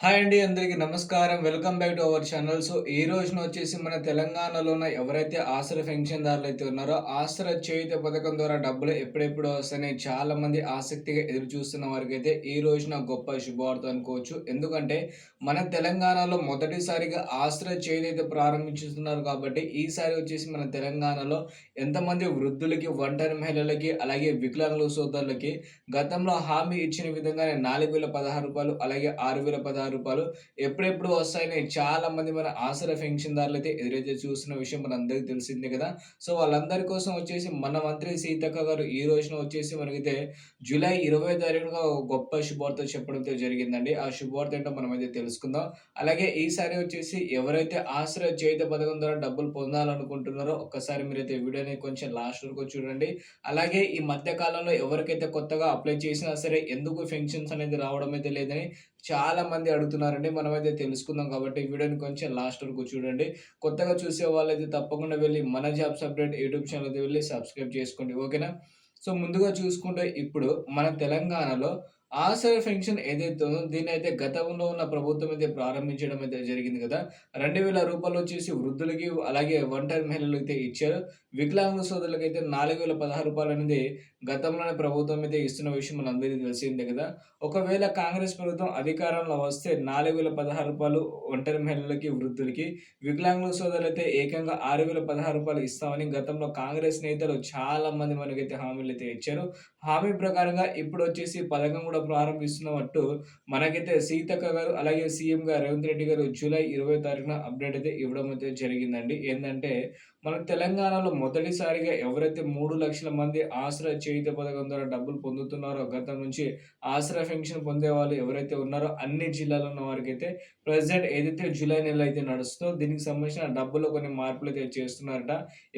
Hi అండి అందరికీ నమస్కారం. Welcome back to our channel. So ఈ రోజున వచ్చేసి మన తెలంగాణలో ఉన్న ఎవరైతే ఆసరా పెన్షన్దారులు అయితే ఉన్నారో ఆసరా చేయుత పథకం ద్వారా డబ్బులు ఎప్పుడెప్పుడు వస్తాయని చాలా మంది ఆసక్తిగా ఎదురు చూస్తున్న వారికి అయితే ఈ రోజున గొప్ప శుభవార్త అనుకోవచ్చు. ఎందుకంటే మన తెలంగాణలో మొదటిసారిగా ఆసరా చేయుత అయితే ప్రారంభించుతున్నారు కాబట్టి ఈసారి వచ్చేసి మన తెలంగాణలో ఎంతమంది వృద్ధులకి ఒంటరి మహిళలకి అలాగే వికలాంగుల సోదరులకి గతంలో హామీ ఇచ్చిన విధంగానే నాలుగు వేల పదహారు రూపాయలు అలాగే ఆరు వేల పదహారు రూపాయలు. ఎప్పుడెప్పుడు వస్తాయని చాలా మంది మన ఆసర పెన్షన్దారులు అయితే ఎదురైతే చూస్తున్న విషయం మనందరికి తెలిసిందే కదా. సో వాళ్ళందరి కోసం వచ్చేసి మన మంత్రి సీతక్క గారు ఈ రోజున వచ్చేసి మనకైతే జూలై ఇరవై తారీఖున గొప్ప శుభవార్త చెప్పడంతో జరిగిందండి. ఆ శుభవార్త ఏంటో మనం అయితే తెలుసుకుందాం. అలాగే ఈసారి వచ్చేసి ఎవరైతే ఆశ్రయ చేత పథకం ద్వారా డబ్బులు పొందాలనుకుంటున్నారో ఒక్కసారి మీరైతే వీడియోని కొంచెం లాస్ట్ వరకు చూడండి. అలాగే ఈ మధ్య కాలంలో ఎవరికైతే కొత్తగా అప్లై చేసినా సరే ఎందుకు పెన్షన్స్ అనేది రావడం అయితే లేదని చాలా మంది అడుగుతున్నారండి. మనమైతే తెలుసుకుందాం కాబట్టి వీడియోని కొంచెం లాస్ట్ వరకు చూడండి. కొత్తగా చూసే వాళ్ళైతే తప్పకుండా వెళ్ళి మన జాబ్స్ అప్డేట్ యూట్యూబ్ ఛానల్ అయితే వెళ్ళి సబ్స్క్రైబ్ చేసుకోండి. ఓకేనా? సో ముందుగా చూసుకుంటే ఇప్పుడు మన తెలంగాణలో ఆసరా పెన్షన్ ఏదైతే ఉందో దీన్ని అయితే గతంలో ఉన్న ప్రభుత్వం అయితే ప్రారంభించడం అయితే జరిగింది కదా. రెండు వేల రూపాయలు వచ్చేసి వృద్ధులకి అలాగే ఒంటరి మహిళలకు అయితే ఇచ్చారు. వికలాంగ సోదరులకు అయితే నాలుగు వేల పదహారు రూపాయలు అనేది గతంలోనే ప్రభుత్వం అయితే ఇస్తున్న విషయం మనందరికీ తెలిసిందే కదా. ఒకవేళ కాంగ్రెస్ ప్రభుత్వం అధికారంలో వస్తే నాలుగు వేల పదహారు రూపాయలు ఒంటరి మహిళలకి వృద్ధులకి వికలాంగుల సోదరులు అయితే ఏకంగా ఆరు వేల పదహారు రూపాయలు ఇస్తామని గతంలో కాంగ్రెస్ నేతలు చాలా మంది మనకైతే హామీలు అయితే ఇచ్చారు. హామీ ప్రకారంగా ఇప్పుడు వచ్చేసి పథకం కూడా ప్రారంభిస్తున్నట్టు మనకైతే సీతక్క గారు అలాగే సీఎం గారు రేవంత్ రెడ్డి గారు జూలై ఇరవై తారీఖున అప్డేట్ అయితే ఇవ్వడం అయితే జరిగిందండి. ఏంటంటే మన తెలంగాణలో మొదటిసారిగా ఎవరైతే మూడు లక్షల మంది ఆసరా చేయుత పథకం ద్వారా డబ్బులు పొందుతున్నారో గతం నుంచి ఆసరా పెన్షన్ పొందే వాళ్ళు ఎవరైతే ఉన్నారో అన్ని జిల్లాలో ఉన్న వారికి అయితే ప్రజెంట్ ఏదైతే జూలై నెల అయితే నడుస్తుందో దీనికి సంబంధించిన డబ్బులు కొన్ని మార్పులు అయితే చేస్తున్నారట.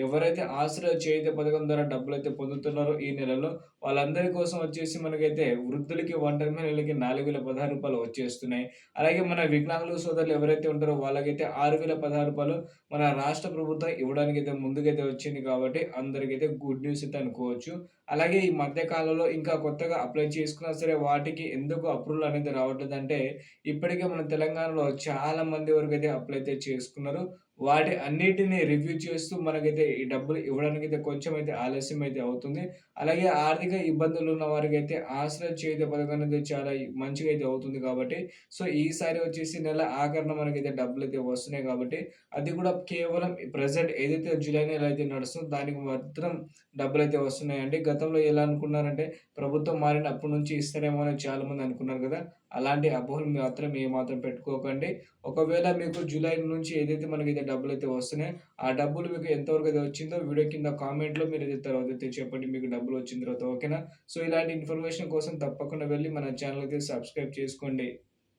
ఎవరైతే ఆశ్రయ చేయుత పథకం ద్వారా డబ్బులు అయితే పొందుతున్నారో ఈ నెలలో వాళ్ళందరి కోసం వచ్చేసి మనకైతే వృద్ధులకి ఒంటరి మహిళలకి నాలుగు వేల పదహారు రూపాయలు వచ్చేస్తున్నాయి. అలాగే మన వికలాంగుల సోదరులు ఎవరైతే ఉంటారో వాళ్ళకైతే ఆరు వేల పదహారు రూపాయలు మన రాష్ట్ర ప్రభుత్వం ఇవ్వడానికి అయితే ముందుకైతే వచ్చింది కాబట్టి అందరికైతే గుడ్ న్యూస్ అయితే అనుకోవచ్చు. అలాగే ఈ మధ్య కాలంలో ఇంకా కొత్తగా అప్లై చేసుకున్నా సరే వాటికి ఎందుకు అప్రూవల్ అనేది రావట్లేదు అంటే ఇప్పటికే మన తెలంగాణలో చాలా మంది వరకు అయితే అప్లై అయితే చేసుకున్నారు. వాటి అన్నిటిని రివ్యూ చేస్తూ మనకైతే ఈ డబ్బులు ఇవ్వడానికి అయితే కొంచెం అయితే ఆలస్యం అయితే అవుతుంది. అలాగే ఆర్థిక ఇబ్బందులు ఉన్న వారికి అయితే ఆశ్రయ చేత పథకం అనేది చాలా మంచిగా అయితే అవుతుంది కాబట్టి సో ఈసారి వచ్చేసి నెల ఆఖరణ మనకైతే డబ్బులు అయితే వస్తున్నాయి కాబట్టి అది కూడా కేవలం ప్రజెంట్ ఏదైతే జూలై నెల అయితే నడుస్తుందో దానికి మాత్రం డబ్బులు అయితే వస్తున్నాయండి. గతంలో ఎలా అనుకున్నారంటే ప్రభుత్వం మారినప్పటి నుంచి ఇస్తారేమో అని చాలా మంది అనుకున్నారు కదా అలాంటి అపోహలు మాత్రం ఏ మాత్రం పెట్టుకోకండి. ఒకవేళ మీకు జూలై నుంచి ఏదైతే మనకైతే డబ్బులు అయితే వస్తున్నాయి. ఆ డబ్బులు మీకు ఎంతవరకు అయితే వచ్చిందో వీడియో కింద కామెంట్లో మీరు అయితే తర్వాత అయితే చెప్పండి మీకు డబ్బులు వచ్చిన తర్వాత ఓకేనా? సో ఇలాంటి ఇన్ఫర్మేషన్ కోసం తప్పకుండా వెళ్ళి మన ఛానల్ అయితే సబ్స్క్రైబ్ చేసుకోండి.